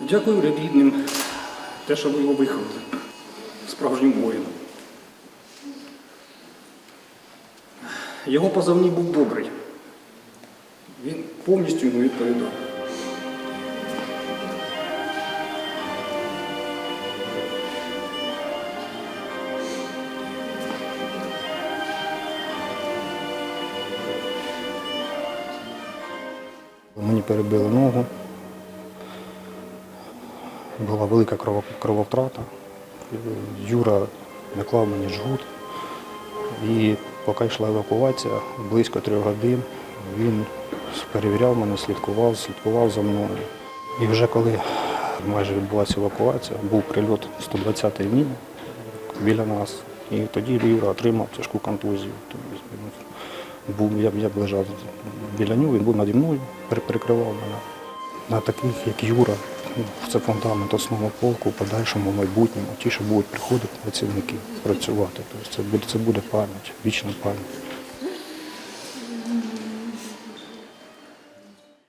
Дякую рідним, те, що ви його виховали. Справжнім воїном. Його позовний був добрий. Він повністю йому відповідав. Мені перебили ногу. Була велика крововтрата. Юра наклав мені жгут. І поки йшла евакуація, близько трьох годин, він перевіряв мене, слідкував, слідкував за мною. І вже коли майже відбулася евакуація, був прильот 120-ї міни біля нас. І тоді Юра отримав тяжку контузію. Був, я, я б лежав біля нього, він був наді мною, пере- перекривав мене. На таких, як Юра, ну, це фундамент основного полку, в подальшому майбутньому, ті, що будуть приходити працівники працювати. Тобто це це буде пам'ять, вічна пам'ять.